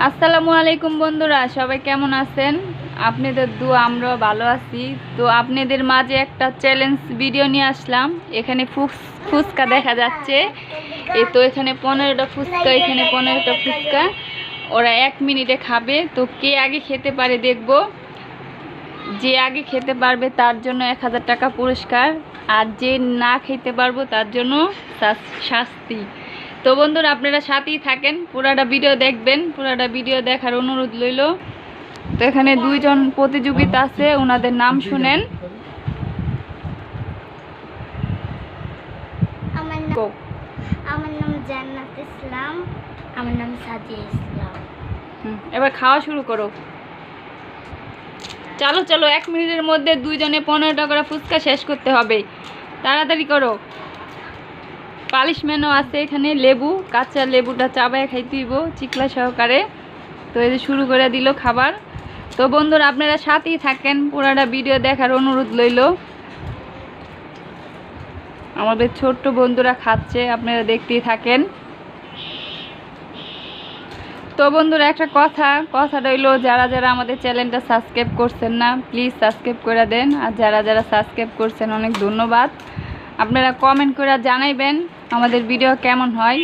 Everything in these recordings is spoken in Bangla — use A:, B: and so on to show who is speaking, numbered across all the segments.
A: আসসালামু আলাইকুম বন্ধুরা, সবাই কেমন আছেন? আপনাদের দু আমরা ভালো আছি। তো আপনাদের মাঝে একটা চ্যালেঞ্জ ভিডিও নিয়ে আসলাম। এখানে ফুচকা দেখা যাচ্ছে। এ তো এখানে পনেরোটা ফুচকা, এখানে পনেরোটা ফুচকা। ওরা এক মিনিটে খাবে। তো কে আগে খেতে পারে দেখব। যে আগে খেতে পারবে তার জন্য এক হাজার টাকা পুরস্কার। আর যে না খেতে পারব তার জন্য শাস- শাস্তি। তো বন্ধুরা আপনারা সাথেই থাকেন। পুরাটা ভিডিও দেখবেন। পুরাটা ভিডিও দেখার অনুরোধ রইল। তো এখানে দুইজন প্রতিযোগিতা আছে ওনাদের নাম শুনেন।
B: আমার নাম আমার নাম জান্নাত ইসলাম আমার নাম ইসলাম।
A: হুম, এবার খাওয়া শুরু করো। চলো চলো এক মিনিটের মধ্যে দুইজনে পনেরো টাকা ফুচকা শেষ করতে হবে। তাড়াতাড়ি করো। পালিশম্যানও আছে এখানে, লেবু, কাঁচা লেবুটা চাবায় খাইতেইব চিকলা সহকারে। তো এই শুরু করে দিল খাবার। তো বন্ধুরা, আপনারা সাথেই থাকেন, পুরাটা ভিডিও দেখার অনুরোধ লইল। আমাদের ছোট্ট বন্ধুরা খাচ্ছে, আপনারা দেখতেই থাকেন। তো বন্ধুরা, একটা কথা কথা হইল, যারা যারা আমাদের চ্যানেলটা সাবস্ক্রাইব করছেন না, প্লিজ সাবস্ক্রাইব করে দেন। আর যারা যারা সাবস্ক্রাইব করছেন, অনেক ধন্যবাদ। আপনারা কমেন্ট করে জানাইবেন আমাদের ভিডিও কেমন হয়।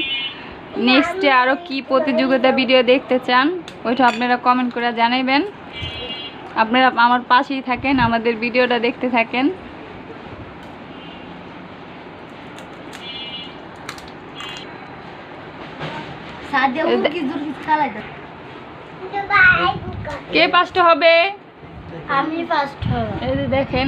A: নেক্সটে আরও কি প্রতিযোগিতা ভিডিও দেখতে চান ওইটা আপনারা কমেন্ট করে জানাইবেন। আপনারা আমার পাশেই থাকেন আমাদের ভিডিওটা দেখতে থাকেন।
B: কি
A: পাঁচটা হবে?
B: আমি ফার্স্ট হব।
A: এই দেখেন।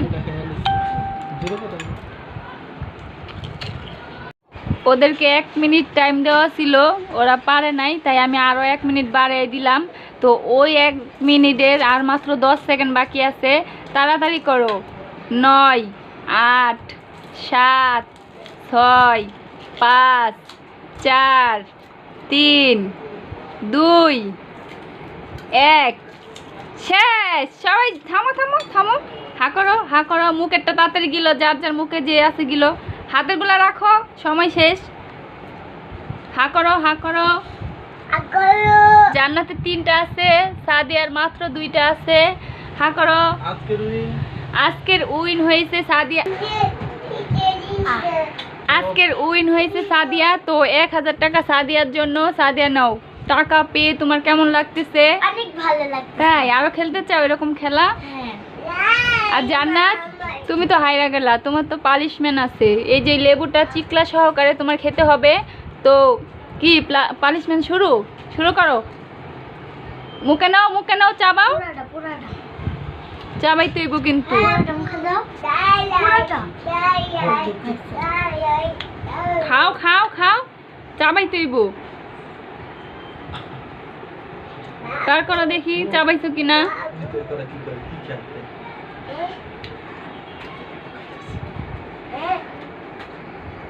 A: ওদেরকে এক মিনিট টাইম দেওয়া ছিল, ওরা পারে নাই, তাই আমি আরও এক মিনিট বাড়িয়ে দিলাম। তো ওই এক মিনিটের আর মাত্র দশ সেকেন্ড বাকি আছে, তাড়াতাড়ি করো। নয়, আট, সাত, ছয়, পাঁচ, চার, তিন, দুই, এক। শেষ! সবাই থামো থামো থামো। হা করো হা করো, মুখেরটা তাড়াতাড়ি গিলো, যার যার মুখে যে আছে গিলো। হাতেরগুলা রাখো সময় শেষ। হা করো হা করো। জান্নাতে তিনটা আছে সাদিয়ার মাত্র দুইটা আছে। হা করো।
C: আজকের উইন
A: হয়েছে সাদিয়া। আজকের উইন হয়েছে সাদিয়া তো এক হাজার টাকা সাদিয়ার জন্য। সাদিয়া নাও টাকা পেয়ে তোমার কেমন লাগতেছে?
B: অনেক ভালো লাগছে
A: তাই আরও খেলতে চাও এরকম খেলা?
B: হ্যাঁ।
A: আর জান্নাত? তুমি তো হাইরা গেলা তোমার তো পালিশমেন্ট আছে। এই যে লেবুটা চিকলা সহকারে তোমার খেতে হবে তো কি পালিশমেন্ট শুরু? শুরু করো। মুখে নাও মুখে নাও চাবাও চাবাই তুইব কিন্তু। খাও খাও খাও। চাবাই তুইব কার করা দেখি চাবাইছো কিনা
C: তোরা কি করে কি খেলতে
A: Okay.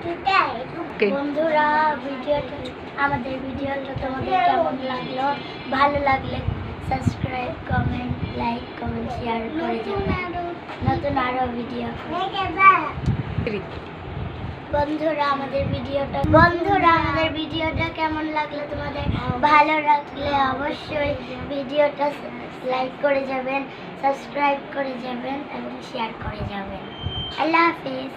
B: বন্ধুরা ভিডিওটা আমাদের ভিডিওটা তোমাদের কেমন লাগল? ভালো লাগলে subscribe comment like comment share করে যাবেন নতুন আরও ভিডিও বন্ধুরা আমাদের ভিডিওটা বন্ধুরা আমাদের ভিডিওটা কেমন লাগল তোমাদের? ভালো লাগলে অবশ্যই ভিডিওটা লাইক করে যাবেন সাবস্ক্রাইব করে যাবেন এবং শেয়ার করে যাবেন। আল্লাহ হাফিজ।